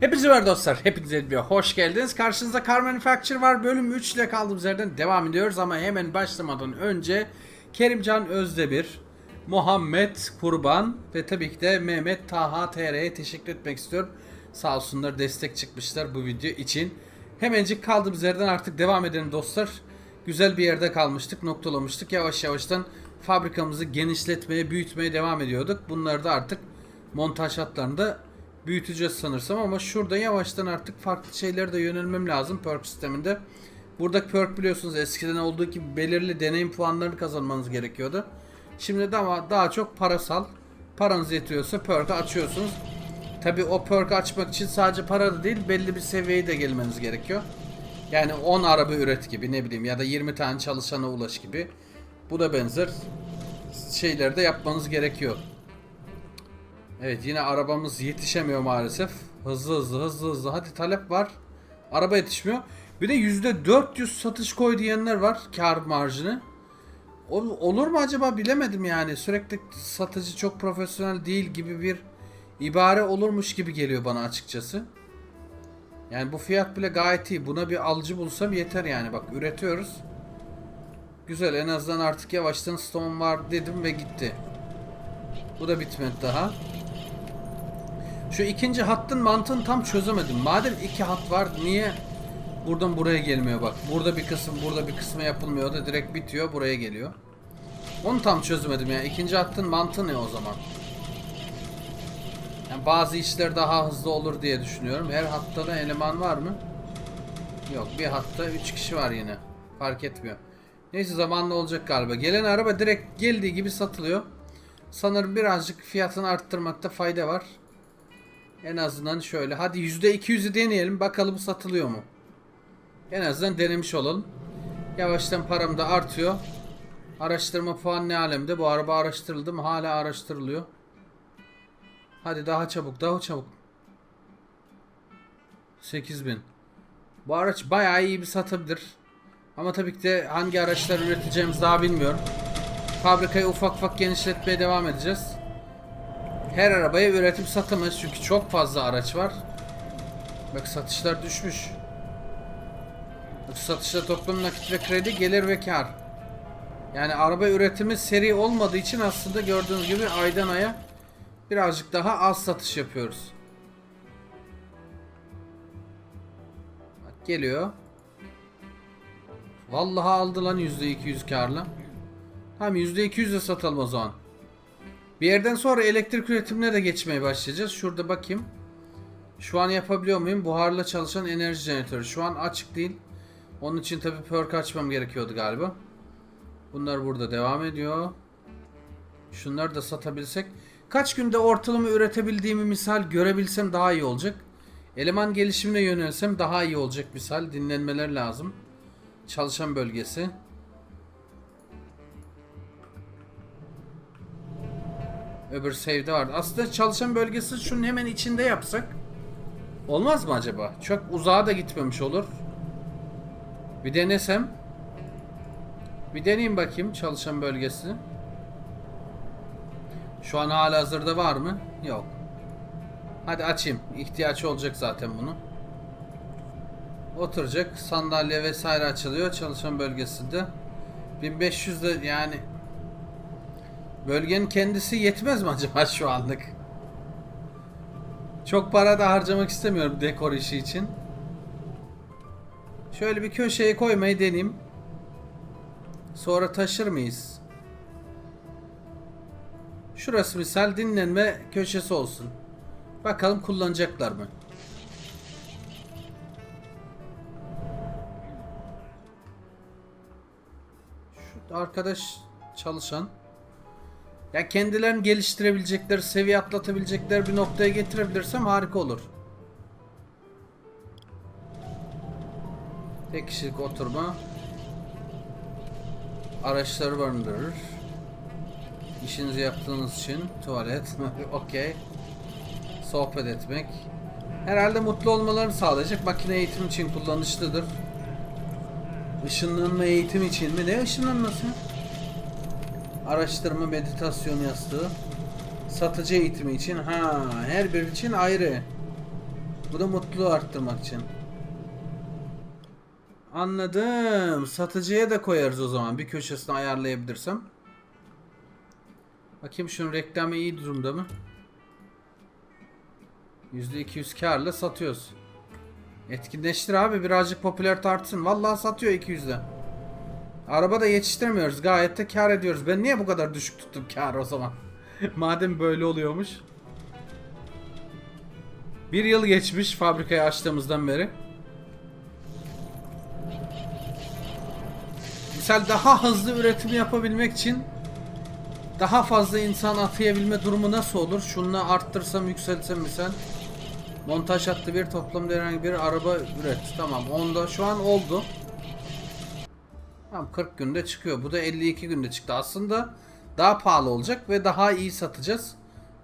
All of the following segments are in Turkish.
Hepinize merhaba dostlar. Hepinize bir hoş geldiniz. Karşınızda Car Manufacture var. Bölüm 3 ile kaldığımız yerden devam ediyoruz ama hemen başlamadan önce Kerimcan Özdemir, Muhammed Kurban ve tabii ki de Mehmet Taha TR'ye teşekkür etmek istiyorum. Sağ olsunlar destek çıkmışlar bu video için. Hemencik kaldığımız yerden artık devam edelim dostlar. Güzel bir yerde kalmıştık, noktalamıştık. Yavaş yavaştan fabrikamızı genişletmeye, büyütmeye devam ediyorduk. Bunları da artık montaj hatlarında büyüteceğiz sanırsam ama şurada yavaştan artık farklı şeylere de yönelmem lazım perk sisteminde. Buradaki perk biliyorsunuz eskiden olduğu gibi belirli deneyim puanlarını kazanmanız gerekiyordu. Şimdi de ama daha çok parasal. Paranız yetiyorsa perk'ü açıyorsunuz. Tabi o perk'ü açmak için sadece para da değil belli bir seviyeye de gelmeniz gerekiyor. Yani 10 araba üret gibi ne bileyim ya da 20 tane çalışana ulaş gibi. Bu da benzer şeyleri de yapmanız gerekiyor. Evet yine arabamız yetişemiyor maalesef. Hızlı hızlı hızlı hızlı. Hadi talep var. Araba yetişmiyor. Bir de %400 satış koy diyenler var kar marjını. Ol- olur mu acaba bilemedim yani. Sürekli satıcı çok profesyonel değil gibi bir ibare olurmuş gibi geliyor bana açıkçası. Yani bu fiyat bile gayet iyi. Buna bir alıcı bulsam yeter yani. Bak üretiyoruz. Güzel en azından artık yavaştan stone var dedim ve gitti. Bu da bitmedi daha. Şu ikinci hattın mantığını tam çözemedim. Madem iki hat var niye buradan buraya gelmiyor bak. Burada bir kısım burada bir kısmı yapılmıyor da direkt bitiyor buraya geliyor. Onu tam çözemedim yani. İkinci hattın mantığı ne o zaman? Yani bazı işler daha hızlı olur diye düşünüyorum. Her hatta da eleman var mı? Yok bir hatta 3 kişi var yine. Fark etmiyor. Neyse zamanla olacak galiba. Gelen araba direkt geldiği gibi satılıyor. Sanırım birazcık fiyatını arttırmakta fayda var. En azından şöyle. Hadi %200'ü deneyelim. Bakalım satılıyor mu? En azından denemiş olalım. Yavaştan param da artıyor. Araştırma puan ne alemde? Bu araba araştırıldı mı? Hala araştırılıyor. Hadi daha çabuk, daha çabuk. 8000. Bu araç bayağı iyi bir satabilir. Ama tabii ki de hangi araçlar üreteceğimiz daha bilmiyorum. Fabrikayı ufak ufak genişletmeye devam edeceğiz. Her arabaya üretip satamayız çünkü çok fazla araç var. Bak satışlar düşmüş. Bak satışta toplam nakit ve kredi gelir ve kar. Yani araba üretimi seri olmadığı için aslında gördüğünüz gibi aydan aya birazcık daha az satış yapıyoruz. Bak geliyor. Vallahi aldı lan %200 karla. Tamam %200'e satalım o zaman. Bir yerden sonra elektrik üretimine de geçmeye başlayacağız. Şurada bakayım. Şu an yapabiliyor muyum? Buharla çalışan enerji jeneratörü. Şu an açık değil. Onun için tabi perk açmam gerekiyordu galiba. Bunlar burada devam ediyor. Şunları da satabilsek. Kaç günde ortalama üretebildiğimi misal görebilsem daha iyi olacak. Eleman gelişimine yönelsem daha iyi olacak misal. Dinlenmeler lazım. Çalışan bölgesi. Öbür save'de vardı. Aslında çalışan bölgesi şunun hemen içinde yapsak. Olmaz mı acaba? Çok uzağa da gitmemiş olur. Bir denesem. Bir deneyeyim bakayım çalışan bölgesi. Şu an hala hazırda var mı? Yok. Hadi açayım. İhtiyaç olacak zaten bunu. Oturacak. Sandalye vesaire açılıyor çalışan bölgesinde. 1500 de yani Bölgenin kendisi yetmez mi acaba şu anlık? Çok para da harcamak istemiyorum dekor işi için. Şöyle bir köşeye koymayı deneyeyim. Sonra taşır mıyız? Şurası misal dinlenme köşesi olsun. Bakalım kullanacaklar mı? Şu arkadaş çalışan. Ya kendilerini geliştirebilecekleri, seviye atlatabilecekleri bir noktaya getirebilirsem harika olur. Tek kişilik oturma. Araçları barındırır. İşinizi yaptığınız için tuvalet, okey. Sohbet etmek. Herhalde mutlu olmalarını sağlayacak. Makine eğitim için kullanışlıdır. Işınlanma eğitim için mi? Ne ışınlanması? Araştırma meditasyon yastığı. Satıcı eğitimi için. Ha, her bir için ayrı. Bu da mutluluğu arttırmak için. Anladım. Satıcıya da koyarız o zaman. Bir köşesine ayarlayabilirsem. Bakayım şunun reklamı iyi durumda mı? %200 karla satıyoruz. Etkinleştir abi birazcık popülarite artsın. Vallahi satıyor 200'de. Araba da yetiştiremiyoruz. Gayet de kar ediyoruz. Ben niye bu kadar düşük tuttum karı o zaman? Madem böyle oluyormuş. Bir yıl geçmiş fabrikayı açtığımızdan beri. Misal daha hızlı üretim yapabilmek için daha fazla insan atayabilme durumu nasıl olur? Şunu arttırsam yükseltsem misal. Montaj hattı bir toplamda herhangi bir araba üret. Tamam onda şu an oldu. Tamam 40 günde çıkıyor. Bu da 52 günde çıktı. Aslında daha pahalı olacak ve daha iyi satacağız.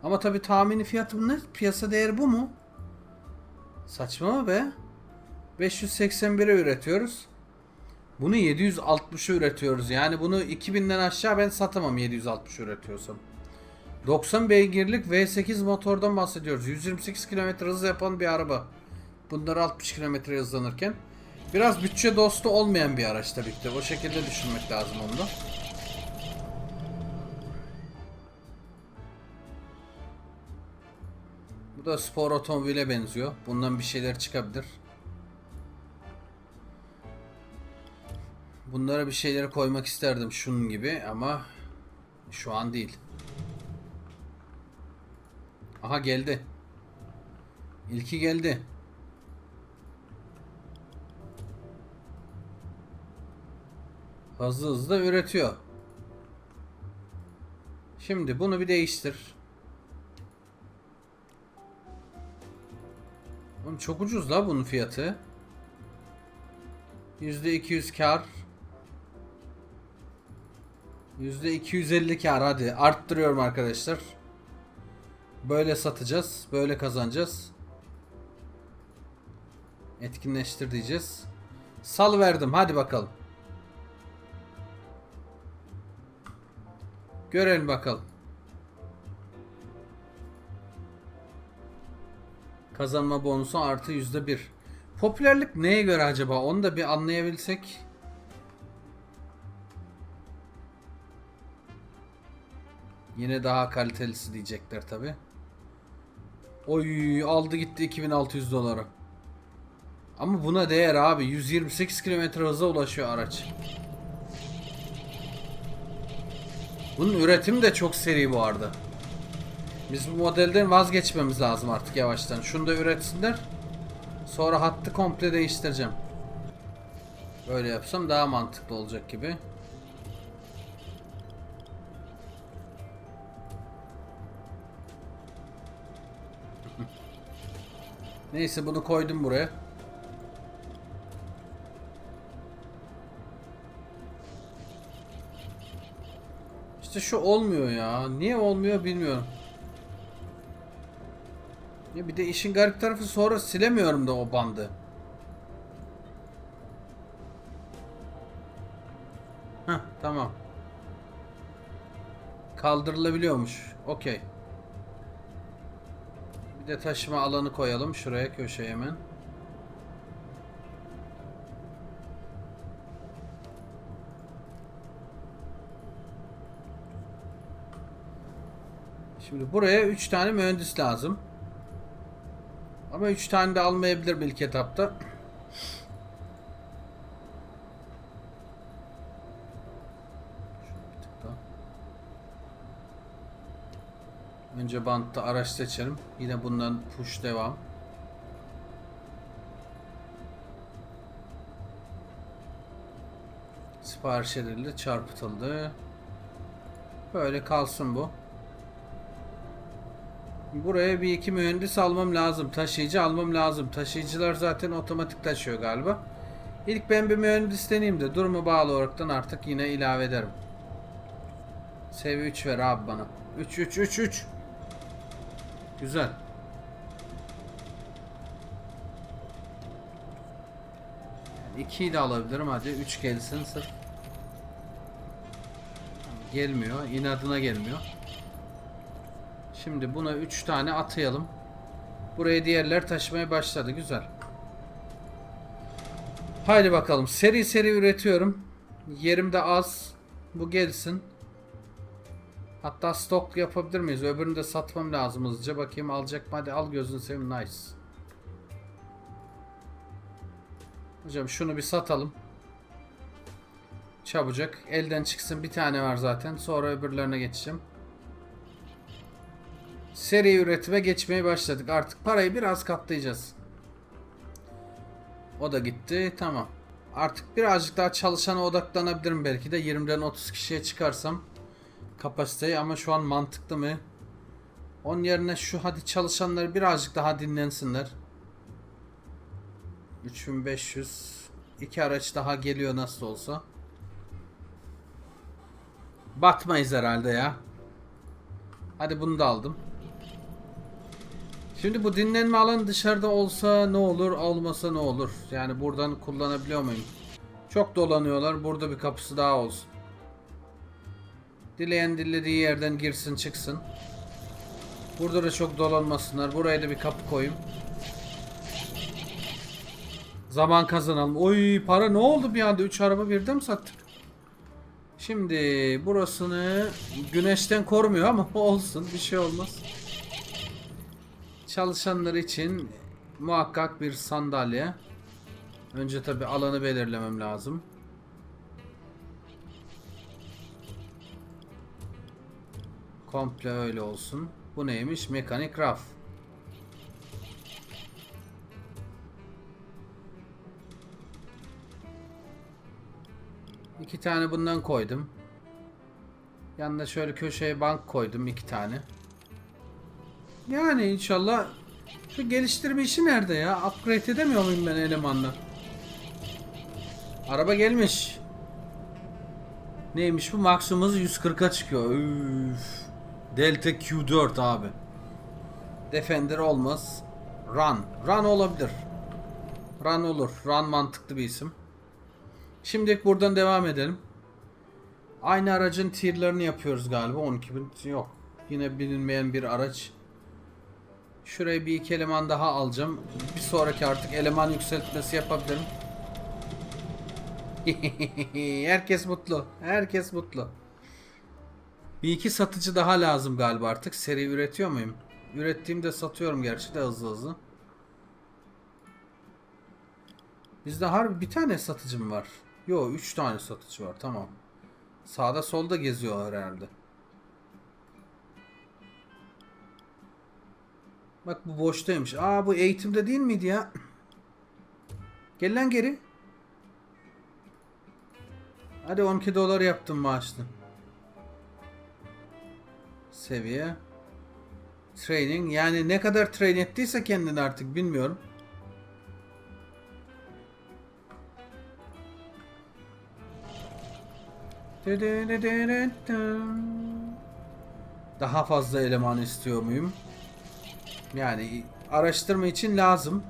Ama tabi tahmini fiyatı ne? Piyasa değeri bu mu? Saçma mı be? 581'e üretiyoruz. Bunu 760'a üretiyoruz. Yani bunu 2000'den aşağı ben satamam 760 üretiyorsam. 90 beygirlik V8 motordan bahsediyoruz. 128 km hız yapan bir araba. Bunlar 60 km hızlanırken. Biraz bütçe dostu olmayan bir araç tabii ki. O şekilde düşünmek lazım onu da. Bu da spor otomobile benziyor. Bundan bir şeyler çıkabilir. Bunlara bir şeyleri koymak isterdim şunun gibi ama şu an değil. Aha geldi. İlki geldi. Hızlı hızlı üretiyor. Şimdi bunu bir değiştir. Oğlum çok ucuz la bunun fiyatı. %200 kar. %250 kar hadi arttırıyorum arkadaşlar. Böyle satacağız. Böyle kazanacağız. Etkinleştir diyeceğiz. Sal verdim. Hadi bakalım. Görelim bakalım. Kazanma bonusu artı yüzde bir. Popülerlik neye göre acaba? Onu da bir anlayabilsek. Yine daha kalitelisi diyecekler tabi. Oy aldı gitti 2600 dolara. Ama buna değer abi. 128 km hıza ulaşıyor araç. Bunun üretimi de çok seri bu arada. Biz bu modelden vazgeçmemiz lazım artık yavaştan. Şunu da üretsinler. Sonra hattı komple değiştireceğim. Böyle yapsam daha mantıklı olacak gibi. Neyse bunu koydum buraya. İşte şu olmuyor ya. Niye olmuyor bilmiyorum. Ya bir de işin garip tarafı sonra silemiyorum da o bandı. Heh tamam. Kaldırılabiliyormuş. Okey. Bir de taşıma alanı koyalım şuraya köşeye hemen. Şimdi buraya 3 tane mühendis lazım. Ama 3 tane de almayabilir ilk etapta. Bir tık daha. Önce bantta araç seçelim. Yine bundan push devam. Sipariş edildi, çarpıtıldı. Böyle kalsın bu. Buraya bir iki mühendis almam lazım. Taşıyıcı almam lazım. Taşıyıcılar zaten otomatik taşıyor galiba. İlk ben bir mühendis deneyeyim de durumu bağlı olaraktan artık yine ilave ederim. Seviye 3 ver abi bana. 3 3 3 3. Güzel. Yani 2'yi de alabilirim hadi 3 gelsin sırf. Gelmiyor. inadına gelmiyor. Şimdi buna 3 tane atayalım. Buraya diğerler taşımaya başladı. Güzel. Haydi bakalım. Seri seri üretiyorum. Yerimde az. Bu gelsin. Hatta stok yapabilir miyiz? Öbürünü de satmam lazım hızlıca. Bakayım alacak mı? Hadi al gözünü seveyim. Nice. Hocam şunu bir satalım. Çabucak. Elden çıksın. Bir tane var zaten. Sonra öbürlerine geçeceğim. Seri üretime geçmeye başladık. Artık parayı biraz katlayacağız. O da gitti. Tamam. Artık birazcık daha çalışana odaklanabilirim belki de. 20'den 30 kişiye çıkarsam kapasiteyi ama şu an mantıklı mı? Onun yerine şu hadi çalışanları birazcık daha dinlensinler. 3500 iki araç daha geliyor nasıl olsa. Batmayız herhalde ya. Hadi bunu da aldım. Şimdi bu dinlenme alanı dışarıda olsa ne olur, olmasa ne olur? Yani buradan kullanabiliyor muyum? Çok dolanıyorlar. Burada bir kapısı daha olsun. Dileyen dilediği yerden girsin çıksın. Burada da çok dolanmasınlar. Buraya da bir kapı koyayım. Zaman kazanalım. Oy para ne oldu bir anda? 3 araba birden mi sattık? Şimdi burasını güneşten korumuyor ama olsun bir şey olmaz. Çalışanlar için muhakkak bir sandalye. Önce tabi alanı belirlemem lazım. Komple öyle olsun. Bu neymiş? Mekanik raf. İki tane bundan koydum. Yanına şöyle köşeye bank koydum iki tane. Yani inşallah şu geliştirme işi nerede ya? Upgrade edemiyor muyum ben elemanla? Araba gelmiş. Neymiş bu? Maksimum hızı 140'a çıkıyor. Üf. Delta Q4 abi. Defender olmaz. Run. Run olabilir. Run olur. Run mantıklı bir isim. Şimdilik buradan devam edelim. Aynı aracın tierlerini yapıyoruz galiba. 12.000 yok. Yine bilinmeyen bir araç. Şuraya bir iki eleman daha alacağım. Bir sonraki artık eleman yükseltmesi yapabilirim. Herkes mutlu. Herkes mutlu. Bir iki satıcı daha lazım galiba artık. Seri üretiyor muyum? Ürettiğimde satıyorum gerçi de hızlı hızlı. Bizde harbi bir tane satıcı mı var? Yo üç tane satıcı var tamam. Sağda solda geziyor herhalde. Bak bu boştaymış. Aa bu eğitimde değil miydi ya? Gel lan geri. Hadi 12 dolar yaptım maaşını. Seviye. Training. Yani ne kadar train ettiyse kendini artık bilmiyorum. Daha fazla eleman istiyor muyum? Yani araştırma için lazım.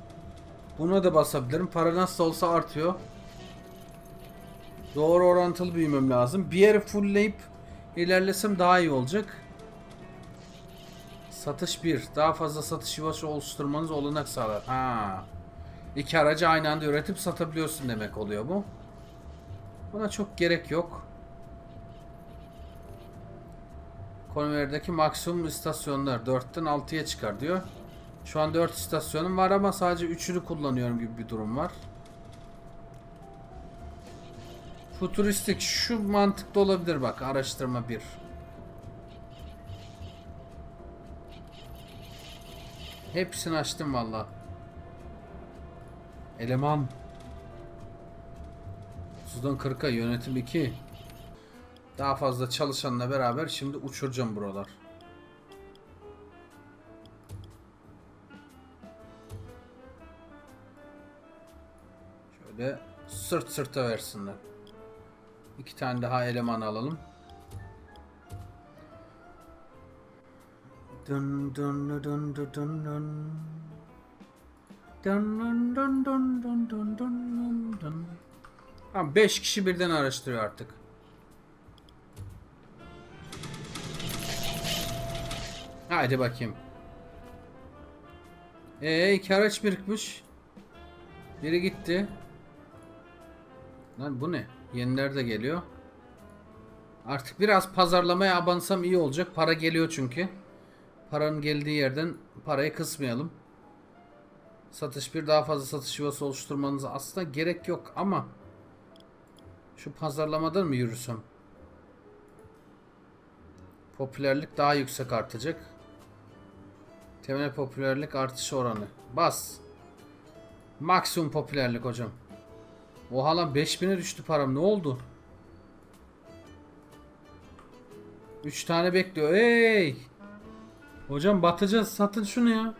Buna da basabilirim. Para nasıl olsa artıyor. Doğru orantılı büyümem lazım. Bir yere fullleyip ilerlesem daha iyi olacak. Satış 1. Daha fazla satış yuvası oluşturmanız olanak sağlar. Ha. İki aracı aynı anda üretip satabiliyorsun demek oluyor bu. Buna çok gerek yok. Konveyerdeki maksimum istasyonlar 4'ten 6'ya çıkar diyor. Şu an 4 istasyonum var ama sadece 3'ünü kullanıyorum gibi bir durum var. Futuristik şu mantıklı olabilir bak araştırma 1. Hepsini açtım valla. Eleman. 30'dan 40'a yönetim 2. Daha fazla çalışanla beraber şimdi uçuracağım buralar. Şöyle sırt sırta versinler. İki tane daha eleman alalım. Dun dun dun dun dun dun dun. Dun dun dun dun dun dun dun. Tamam 5 kişi birden araştırıyor artık. Haydi bakayım. Ee iki araç birikmiş. Biri gitti. Lan bu ne? Yeniler de geliyor. Artık biraz pazarlamaya abansam iyi olacak. Para geliyor çünkü. Paranın geldiği yerden parayı kısmayalım. Satış bir daha fazla satış yuvası oluşturmanıza aslında gerek yok ama şu pazarlamadan mı yürüsem? Popülerlik daha yüksek artacak. Temel popülerlik artış oranı. Bas. Maksimum popülerlik hocam. Oha lan 5000'e düştü param. Ne oldu? 3 tane bekliyor. Hey! Hocam batacağız. Satın şunu ya.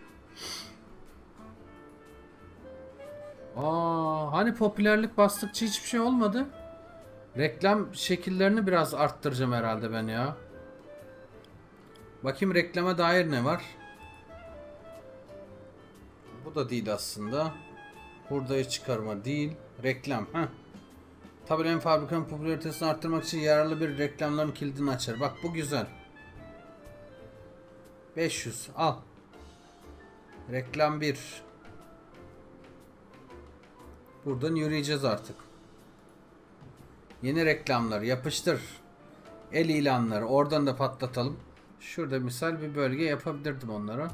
Aa, hani popülerlik bastıkça hiçbir şey olmadı. Reklam şekillerini biraz arttıracağım herhalde ben ya. Bakayım reklama dair ne var? Bu da değil aslında. Hurdayı çıkarma değil. Reklam. Heh. Tabii fabrikanın popülaritesini arttırmak için yararlı bir reklamların kilidini açar. Bak bu güzel. 500 al. Reklam 1. Buradan yürüyeceğiz artık. Yeni reklamlar yapıştır. El ilanları oradan da patlatalım. Şurada misal bir bölge yapabilirdim onlara.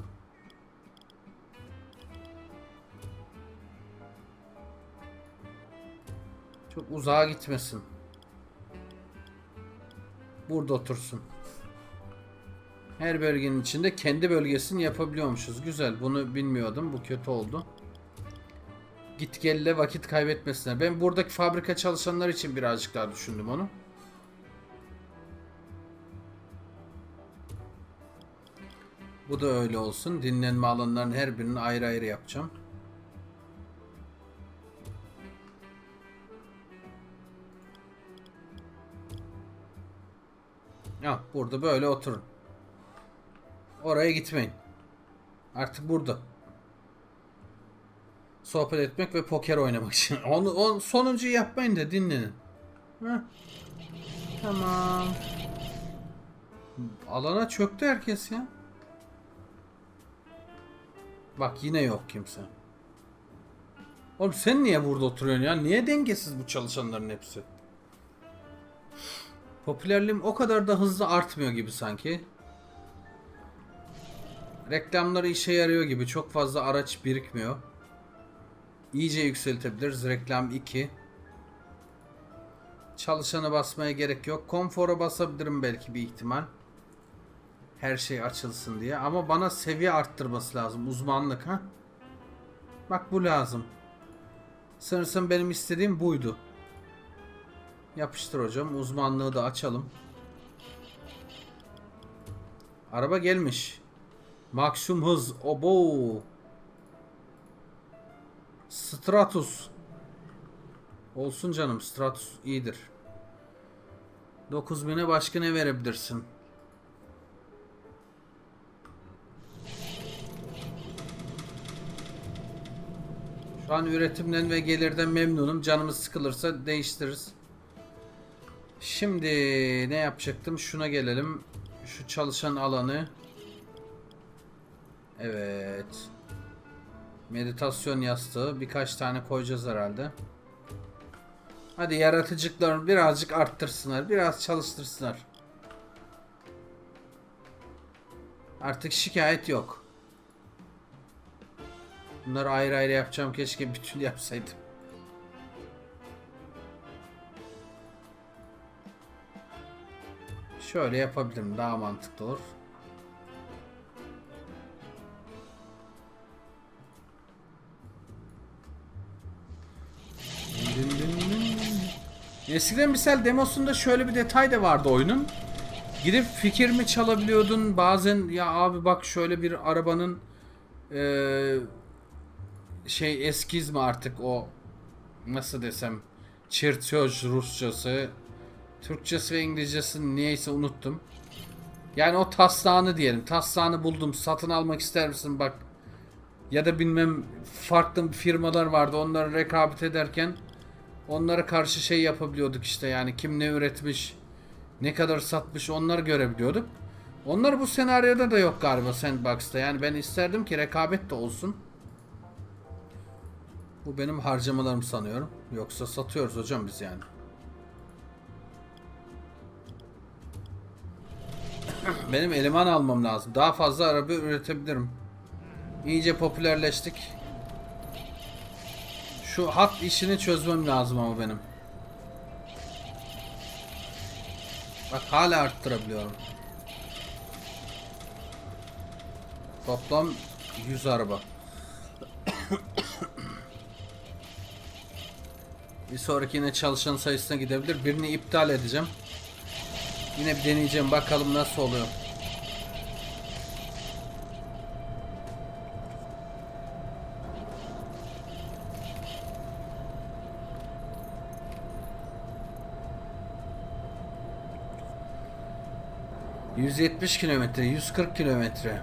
Çok uzağa gitmesin. Burada otursun. Her bölgenin içinde kendi bölgesini yapabiliyormuşuz. Güzel. Bunu bilmiyordum. Bu kötü oldu. Git gelle vakit kaybetmesinler. Ben buradaki fabrika çalışanlar için birazcık daha düşündüm onu. Bu da öyle olsun. Dinlenme alanlarının her birini ayrı ayrı yapacağım. Ya burada böyle oturun. Oraya gitmeyin. Artık burada. Sohbet etmek ve poker oynamak için. Onu, onu sonuncuyu yapmayın da dinlenin. Heh. Tamam. Alana çöktü herkes ya. Bak yine yok kimse. Oğlum sen niye burada oturuyorsun ya? Niye dengesiz bu çalışanların hepsi? Popülerliğim o kadar da hızlı artmıyor gibi sanki. Reklamları işe yarıyor gibi. Çok fazla araç birikmiyor. İyice yükseltebiliriz. Reklam 2. Çalışanı basmaya gerek yok. Konfora basabilirim belki bir ihtimal. Her şey açılsın diye. Ama bana seviye arttırması lazım. Uzmanlık ha. Bak bu lazım. Sanırsam benim istediğim buydu. Yapıştır hocam. Uzmanlığı da açalım. Araba gelmiş. Maksimum hız. Obo. Stratus. Olsun canım. Stratus iyidir. 9000'e başka ne verebilirsin? Şu an üretimden ve gelirden memnunum. Canımız sıkılırsa değiştiririz. Şimdi ne yapacaktım? Şuna gelelim. Şu çalışan alanı. Evet. Meditasyon yastığı. Birkaç tane koyacağız herhalde. Hadi yaratıcılıklarını birazcık arttırsınlar. Biraz çalıştırsınlar. Artık şikayet yok. Bunları ayrı ayrı yapacağım. Keşke bütün yapsaydım. Şöyle yapabilirim. Daha mantıklı olur. Eskiden misal demosunda şöyle bir detay da vardı oyunun. Gidip fikir mi çalabiliyordun bazen ya abi bak şöyle bir arabanın eee, şey eskiz mi artık o nasıl desem çirtiyoj Rusçası Türkçesi ve İngilizcesi niyeyse unuttum. Yani o taslağını diyelim. Taslağını buldum. Satın almak ister misin bak. Ya da bilmem farklı firmalar vardı. Onları rekabet ederken onlara karşı şey yapabiliyorduk işte yani kim ne üretmiş, ne kadar satmış onları görebiliyorduk. Onlar bu senaryoda da yok galiba Sandbox'ta. Yani ben isterdim ki rekabet de olsun. Bu benim harcamalarım sanıyorum. Yoksa satıyoruz hocam biz yani. Benim eleman almam lazım. Daha fazla araba üretebilirim. İyice popülerleştik. Şu hat işini çözmem lazım ama benim. Bak hala arttırabiliyorum. Toplam 100 araba. Bir sonraki yine çalışan sayısına gidebilir. Birini iptal edeceğim. Yine bir deneyeceğim bakalım nasıl oluyor. ...170 kilometre, 140 kilometre.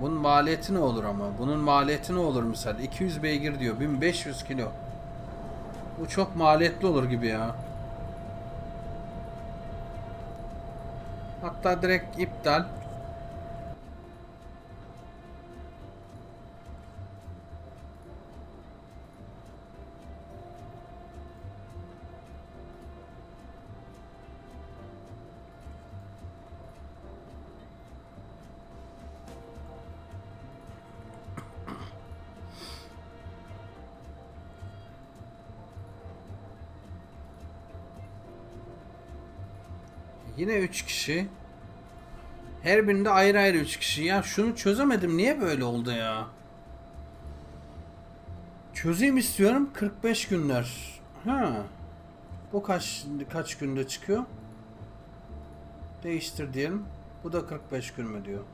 Bunun maliyeti ne olur ama? Bunun maliyeti ne olur misal? 200 beygir diyor, 1500 kilo. Bu çok maliyetli olur gibi ya. Hatta direkt iptal. Yine 3 kişi. Her birinde ayrı ayrı 3 kişi. Ya şunu çözemedim. Niye böyle oldu ya? Çözeyim istiyorum. 45 günler. Ha. Bu kaç kaç günde çıkıyor? Değiştir diyelim. Bu da 45 gün mü diyor.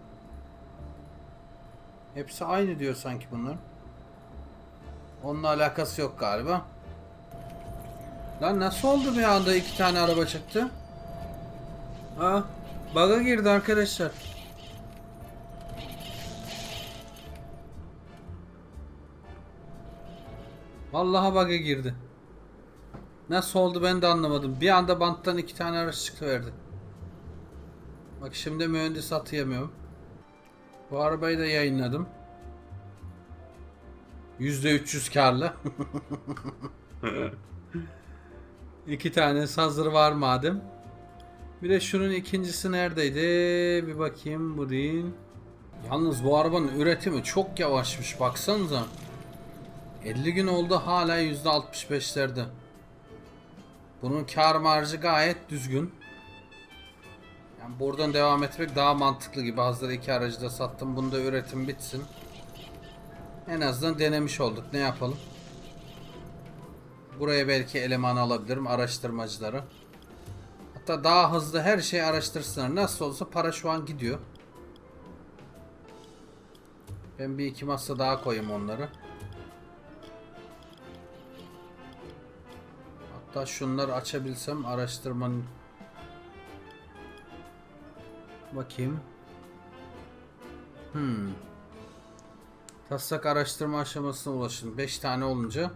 Hepsi aynı diyor sanki bunlar. Onunla alakası yok galiba. Lan nasıl oldu bir anda iki tane araba çıktı? Aa, bug'a girdi arkadaşlar. Vallahi bug'a girdi. Nasıl oldu ben de anlamadım. Bir anda banttan iki tane araç çıkıverdi. Bak şimdi mühendis atayamıyorum. Bu arabayı da yayınladım. %300 karlı. İki tane hazır var madem. Bir de şunun ikincisi neredeydi? Bir bakayım bu değil. Yalnız bu arabanın üretimi çok yavaşmış baksanıza. 50 gün oldu hala %65'lerde. Bunun kar marjı gayet düzgün. Yani buradan devam etmek daha mantıklı gibi. Hazır iki aracı da sattım. Bunda üretim bitsin. En azından denemiş olduk. Ne yapalım? Buraya belki eleman alabilirim araştırmacıları. Hatta daha hızlı her şeyi araştırsınlar. Nasıl olsa para şu an gidiyor. Ben bir iki masa daha koyayım onları. Hatta şunları açabilsem araştırmanın Bakayım. Hmm. Taslak araştırma aşamasına ulaşın. 5 tane olunca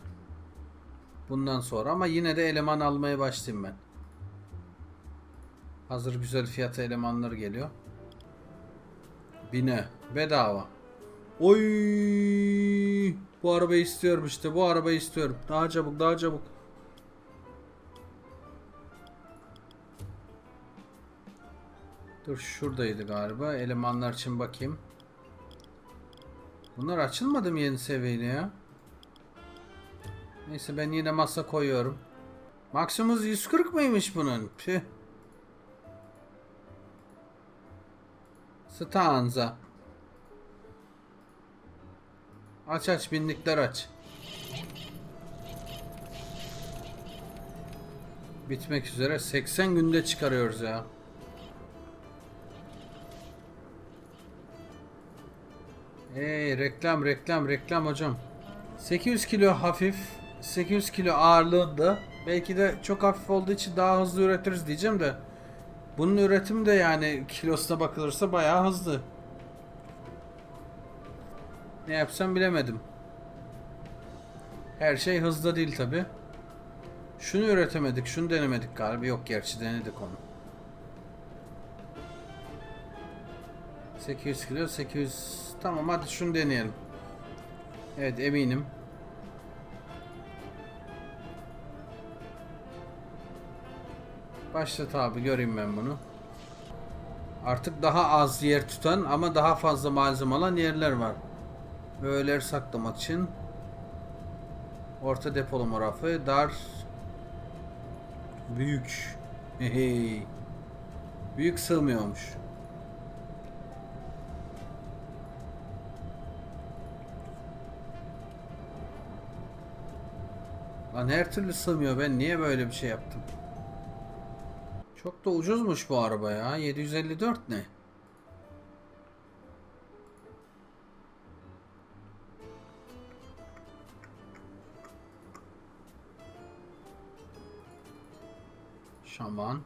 bundan sonra ama yine de eleman almaya başlayayım ben. Hazır güzel fiyata elemanlar geliyor. Bine. Bedava. Oy! Bu arabayı istiyorum işte. Bu arabayı istiyorum. Daha çabuk, daha çabuk. Dur şuradaydı galiba. Elemanlar için bakayım. Bunlar açılmadı mı yeni seviyeyle ya? Neyse ben yine masa koyuyorum. Maksimumuz 140 mıymış bunun? Püh. Stanza. Aç aç binlikler aç. Bitmek üzere 80 günde çıkarıyoruz ya. Hey reklam reklam reklam hocam. 800 kilo hafif 800 kilo ağırlığında belki de çok hafif olduğu için daha hızlı üretiriz diyeceğim de bunun üretimi de yani kilosuna bakılırsa bayağı hızlı. Ne yapsam bilemedim. Her şey hızlı değil tabi. Şunu üretemedik, şunu denemedik galiba. Yok gerçi denedik onu. 800 kilo, 800... Tamam hadi şunu deneyelim. Evet eminim. Başlat abi göreyim ben bunu. Artık daha az yer tutan ama daha fazla malzeme alan yerler var. Öğeleri saklamak için. Orta depolama rafı. Dar. Büyük. Hey. Büyük sığmıyormuş. Lan her türlü sığmıyor. Ben niye böyle bir şey yaptım? Çok da ucuzmuş bu araba ya. 754 ne? Şaman.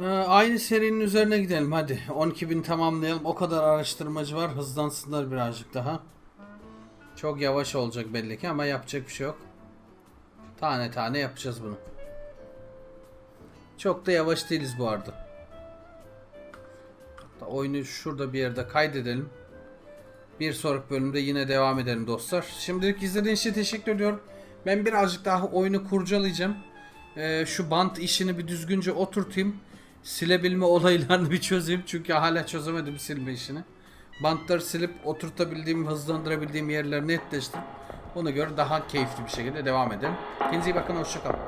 Ee, aynı serinin üzerine gidelim hadi. 12.000 tamamlayalım. O kadar araştırmacı var. Hızlansınlar birazcık daha. Çok yavaş olacak belli ki ama yapacak bir şey yok. Tane tane yapacağız bunu. Çok da yavaş değiliz bu arada. Hatta oyunu şurada bir yerde kaydedelim. Bir sonraki bölümde yine devam edelim dostlar. Şimdilik izlediğiniz için teşekkür ediyorum. Ben birazcık daha oyunu kurcalayacağım. Ee, şu bant işini bir düzgünce oturtayım. Silebilme olaylarını bir çözeyim. Çünkü hala çözemedim silme işini. Bantları silip oturtabildiğim, hızlandırabildiğim yerleri netleştim. Ona göre daha keyifli bir şekilde devam edelim. Kendinize iyi bakın, hoşçakalın.